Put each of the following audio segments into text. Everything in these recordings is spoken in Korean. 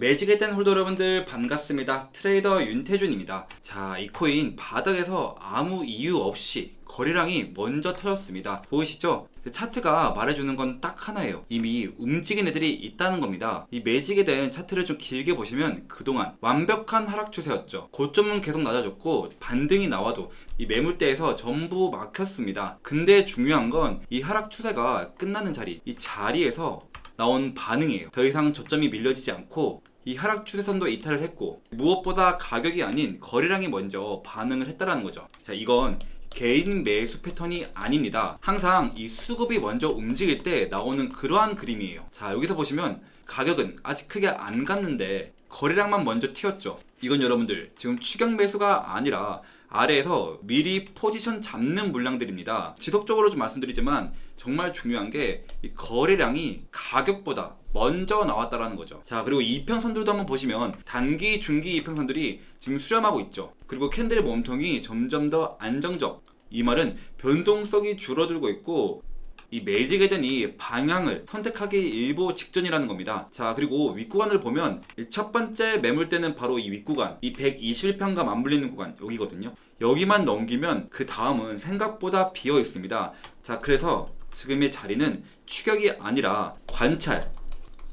매직에 된 홀더 여러분들 반갑습니다. 트레이더 윤태준입니다. 자, 이 코인 바닥에서 아무 이유 없이 거래량이 먼저 터졌습니다. 보이시죠? 그 차트가 말해주는 건 딱 하나예요. 이미 움직인 애들이 있다는 겁니다. 이 매직에 대한 차트를 좀 길게 보시면 그동안 완벽한 하락 추세였죠. 고점은 계속 낮아졌고 반등이 나와도 이 매물대에서 전부 막혔습니다. 근데 중요한 건 이 하락 추세가 끝나는 자리, 이 자리에서 나온 반응이에요. 더 이상 저점이 밀려지지 않고 이 하락 추세선도 이탈을 했고 무엇보다 가격이 아닌 거래량이 먼저 반응을 했다라는 거죠. 자, 이건 개인 매수 패턴이 아닙니다. 항상 이 수급이 먼저 움직일 때 나오는 그러한 그림이에요. 자, 여기서 보시면 가격은 아직 크게 안 갔는데 거래량만 먼저 튀었죠. 이건 여러분들 지금 추격 매수가 아니라 아래에서 미리 포지션 잡는 물량들입니다. 지속적으로 좀 말씀드리지만 정말 중요한 게이 거래량이 가격보다 먼저 나왔다라는 거죠. 자, 그리고 이평선들도 한번 보시면 단기, 중기 이평선들이 지금 수렴하고 있죠. 그리고 캔들 몸통이 점점 더 안정적. 이 말은 변동성이 줄어들고 있고 이 매직에 된이 방향을 선택하기 일보 직전이라는 겁니다. 자, 그리고 윗구간을 보면 이첫 번째 매물대는 바로 이 윗구간, 이 121평과 맞물리는 구간 여기거든요. 여기만 넘기면 그 다음은 생각보다 비어 있습니다. 자, 그래서 지금의 자리는 추격이 아니라 관찰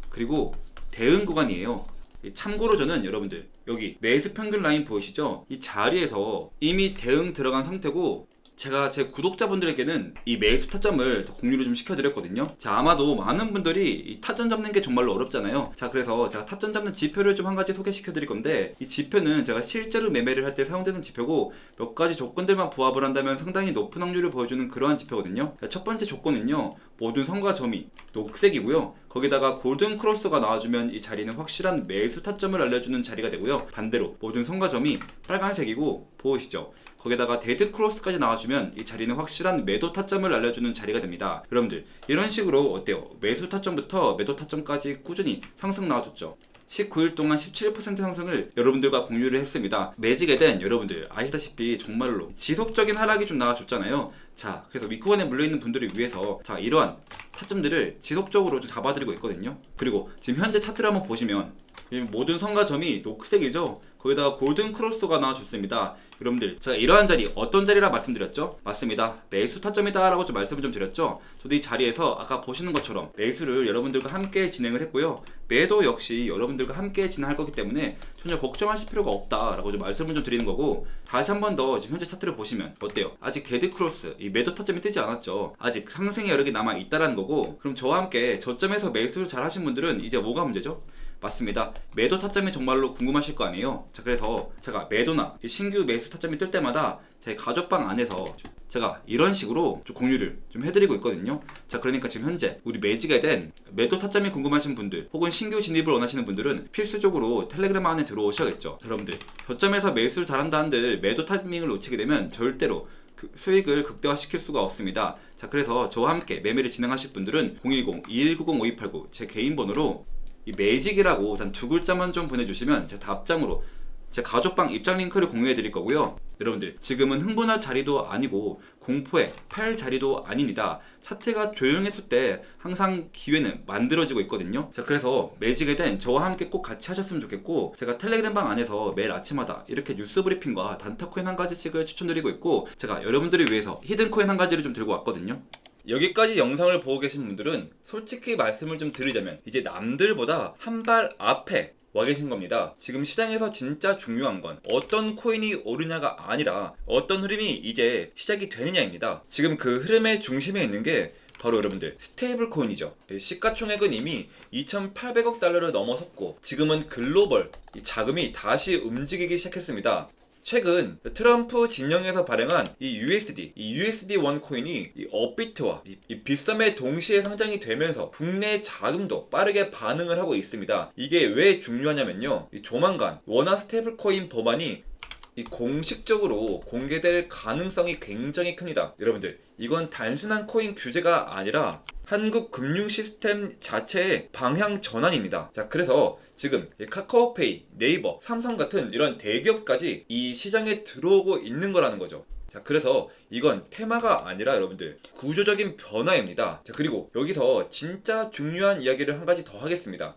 그리고 대응 구간이에요. 참고로 저는 여러분들 여기 매수 평균 라인 보이시죠? 이 자리에서 이미 대응 들어간 상태고 제가 제 구독자분들에게는 이 매수 타점을 더 공유를 좀 시켜드렸거든요. 자, 아마도 많은 분들이 이 타점 잡는 게 정말로 어렵잖아요. 자, 그래서 제가 타점 잡는 지표를 좀 한 가지 소개시켜드릴 건데, 이 지표는 제가 실제로 매매를 할 때 사용되는 지표고, 몇 가지 조건들만 부합을 한다면 상당히 높은 확률을 보여주는 그러한 지표거든요. 자, 첫 번째 조건은요, 모든 선과 점이 녹색이고요. 거기다가 골든 크로스가 나와주면 이 자리는 확실한 매수 타점을 알려주는 자리가 되고요. 반대로 모든 선과 점이 빨간색이고 보이시죠? 거기다가 데드 크로스까지 나와주면 이 자리는 확실한 매도 타점을 알려주는 자리가 됩니다. 여러분들 이런 식으로 어때요? 매수 타점부터 매도 타점까지 꾸준히 상승 나와줬죠. 19일 동안 17% 상승을 여러분들과 공유를 했습니다. 매직에 된 여러분들 아시다시피 정말로 지속적인 하락이 좀 나와줬잖아요. 자, 그래서 윗구간에 물려있는 분들을 위해서 자 이러한 타점들을 지속적으로 좀 잡아드리고 있거든요. 그리고 지금 현재 차트를 한번 보시면 이 모든 선과 점이 녹색이죠. 거기다가 골든 크로스가 나와줬습니다. 여러분들 제가 이러한 자리 어떤 자리라 말씀드렸죠? 맞습니다. 매수 타점이다 라고 좀 말씀을 좀 드렸죠. 저도 이 자리에서 아까 보시는 것처럼 매수를 여러분들과 함께 진행을 했고요. 매도 역시 여러분들과 함께 진행할 거기 때문에 전혀 걱정하실 필요가 없다라고 좀 말씀을 좀 드리는 거고 다시 한 번 더 지금 현재 차트를 보시면 어때요? 아직 데드 크로스 이 매도 타점이 뜨지 않았죠. 아직 상승의 여력이 남아 있다라는 거고 그럼 저와 함께 저점에서 매수를 잘 하신 분들은 이제 뭐가 문제죠? 맞습니다. 매도 타점이 정말로 궁금하실 거 아니에요. 자, 그래서 제가 매도나 이 신규 매수 타점이 뜰 때마다 제 가족방 안에서 제가 이런 식으로 좀 공유를 좀 해드리고 있거든요. 자, 그러니까 지금 현재 우리 매직에 된 매도 타점이 궁금하신 분들 혹은 신규 진입을 원하시는 분들은 필수적으로 텔레그램 안에 들어오셔야겠죠. 자, 여러분들 저점에서 매수를 잘한다 한들 매도 타이밍을 놓치게 되면 절대로 그 수익을 극대화시킬 수가 없습니다. 자, 그래서 저와 함께 매매를 진행하실 분들은 010-2190-5289 제 개인 번호로 이 매직이라고 단 두 글자만 좀 보내주시면 제가 답장으로 제 가족방 입장 링크를 공유해 드릴 거고요. 여러분들 지금은 흥분할 자리도 아니고 공포에 팔 자리도 아닙니다. 차트가 조용했을 때 항상 기회는 만들어지고 있거든요. 자 그래서 매직에 된 저와 함께 꼭 같이 하셨으면 좋겠고 제가 텔레그램방 안에서 매일 아침마다 이렇게 뉴스 브리핑과 단타 코인 한 가지씩을 추천드리고 있고 제가 여러분들을 위해서 히든 코인 한 가지를 좀 들고 왔거든요. 여기까지 영상을 보고 계신 분들은 솔직히 말씀을 좀 드리자면 이제 남들보다 한 발 앞에 와 계신 겁니다. 지금 시장에서 진짜 중요한 건 어떤 코인이 오르냐가 아니라 어떤 흐름이 이제 시작이 되느냐입니다. 지금 그 흐름의 중심에 있는 게 바로 여러분들 스테이블 코인이죠. 시가총액은 이미 2,800억 달러를 넘어섰고 지금은 글로벌 이 자금이 다시 움직이기 시작했습니다. 최근 트럼프 진영에서 발행한 이 USD, 이 USD 원 코인이 이 업비트와 이, 이 빗썸에 동시에 상장이 되면서 국내 자금도 빠르게 반응을 하고 있습니다. 이게 왜 중요하냐면요. 이 조만간 원화 스테이블 코인 법안이 이 공식적으로 공개될 가능성이 굉장히 큽니다. 여러분들, 이건 단순한 코인 규제가 아니라 한국 금융 시스템 자체의 방향 전환입니다. 자, 그래서 지금 이 카카오페이, 네이버, 삼성 같은 이런 대기업까지 이 시장에 들어오고 있는 거라는 거죠. 자, 그래서 이건 테마가 아니라 여러분들 구조적인 변화입니다. 자, 그리고 여기서 진짜 중요한 이야기를 한 가지 더 하겠습니다.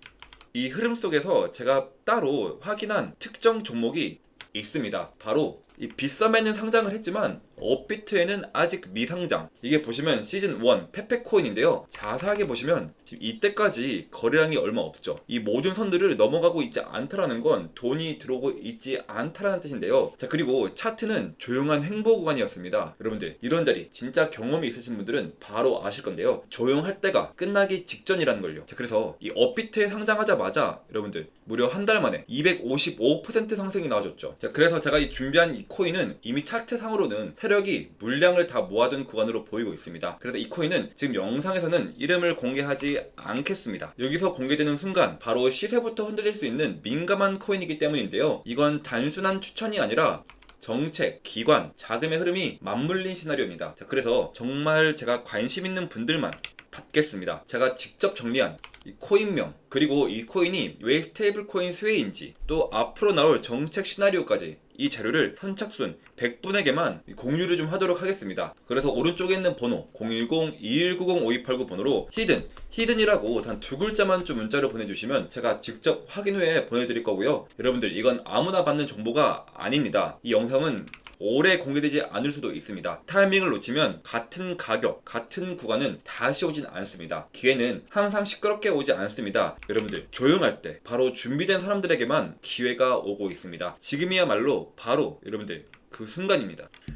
이 흐름 속에서 제가 따로 확인한 특정 종목이 있습니다. 바로 이 비싸면은 상장을 했지만 업비트에는 아직 미상장. 이게 보시면 시즌 1 페페코인인데요. 자세하게 보시면 지금 이때까지 거래량이 얼마 없죠. 이 모든 선들을 넘어가고 있지 않다라는 건 돈이 들어오고 있지 않다라는 뜻인데요. 자 그리고 차트는 조용한 횡보 구간이었습니다. 여러분들 이런 자리 진짜 경험이 있으신 분들은 바로 아실 건데요. 조용할 때가 끝나기 직전이라는 걸요. 자 그래서 이 업비트에 상장하자마자 여러분들 무려 한 달 만에 255% 상승이 나와줬죠. 자 그래서 제가 이 준비한 이 코인은 이미 차트상으로는 세력이 물량을 다 모아둔 구간으로 보이고 있습니다. 그래서 이 코인은 지금 영상에서는 이름을 공개하지 않겠습니다. 여기서 공개되는 순간 바로 시세부터 흔들릴 수 있는 민감한 코인이기 때문인데요. 이건 단순한 추천이 아니라 정책, 기관, 자금의 흐름이 맞물린 시나리오입니다. 자, 그래서 정말 제가 관심 있는 분들만 받겠습니다. 제가 직접 정리한 이 코인명 그리고 이 코인이 왜 스테이블 코인 수혜인지 또 앞으로 나올 정책 시나리오까지 이 자료를 선착순 100분에게만 공유를 좀 하도록 하겠습니다. 그래서 오른쪽에 있는 번호 010-2190-5289 번호로 히든, 히든이라고 단 두 글자만 좀 문자로 보내주시면 제가 직접 확인 후에 보내드릴 거고요. 여러분들 이건 아무나 받는 정보가 아닙니다. 이 영상은 오래 공개되지 않을 수도 있습니다. 타이밍을 놓치면 같은 가격, 같은 구간은 다시 오진 않습니다. 기회는 항상 시끄럽게 오지 않습니다. 여러분들 조용할 때 바로 준비된 사람들에게만 기회가 오고 있습니다. 지금이야말로 바로 여러분들 그 순간입니다.